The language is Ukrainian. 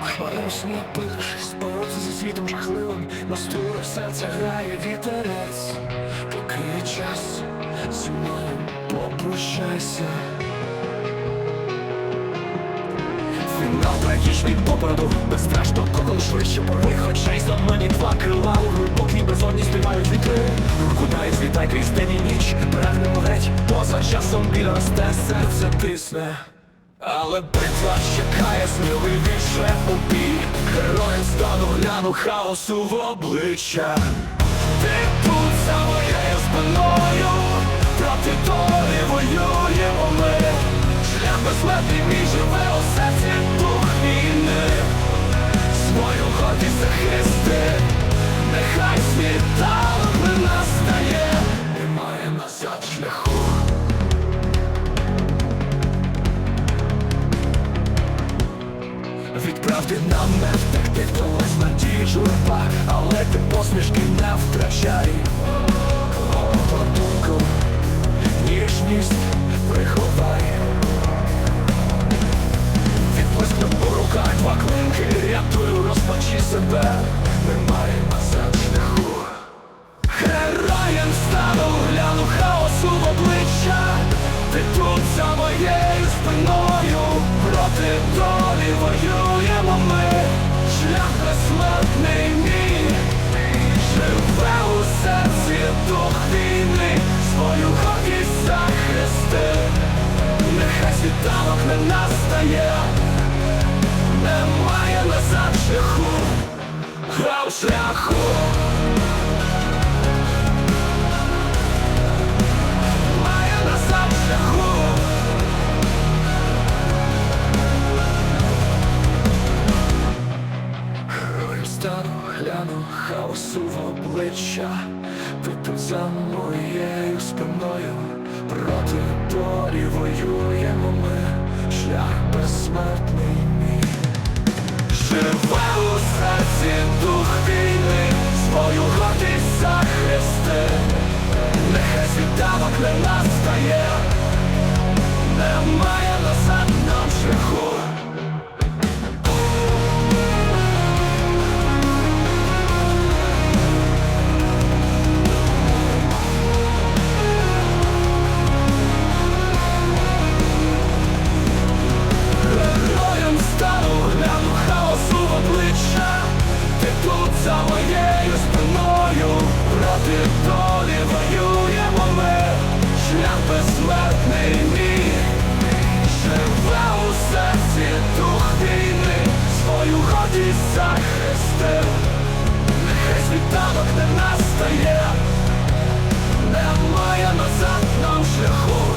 Парусні пиш, спороти за світом жахливим Настує серце грає вітерець Поки є час зі мною попрощайся Фінал трагічний попереду Безстрашно кокон швидше порви Хоча й зламані два крила У глибокій безодні співають вітри Куди злітай крізь день і ніч Прагнемо геть, поза часом біль росте Серце тисне але битва чекає сміливіше у бій Героєм стану гляну хаосу в обличчя. Ти тут за моєю спиною. Проти долі воюємо ми. Шлях безсмертний мій Від правди нам не втекти, то ось надії журба Але ти посмішки не втрачай. Подумку, ніжність приховай. Відплескну у руках два клинки Рятую, розпачи себе. Немає назад шляху Героєм стану, гляну хаосу в обличчя. Ти тут за моєю спиною Проти долі воюємо війни Свою гордість захисти. Нехай світанок не настає. Немає назад шляху. А шляху. Має назад шляху. Стану, гляну хаосу в обличчя Ти за моєю спиною. Проти долі воюємо ми. Шлях безсмертний мій. Живе у серці дух війни. Свою гордість захисти. Нехай світанок не настає Нині живе у серці дух війни, свою годість захистив, нехай світанок не настає, немає назад нам шляху.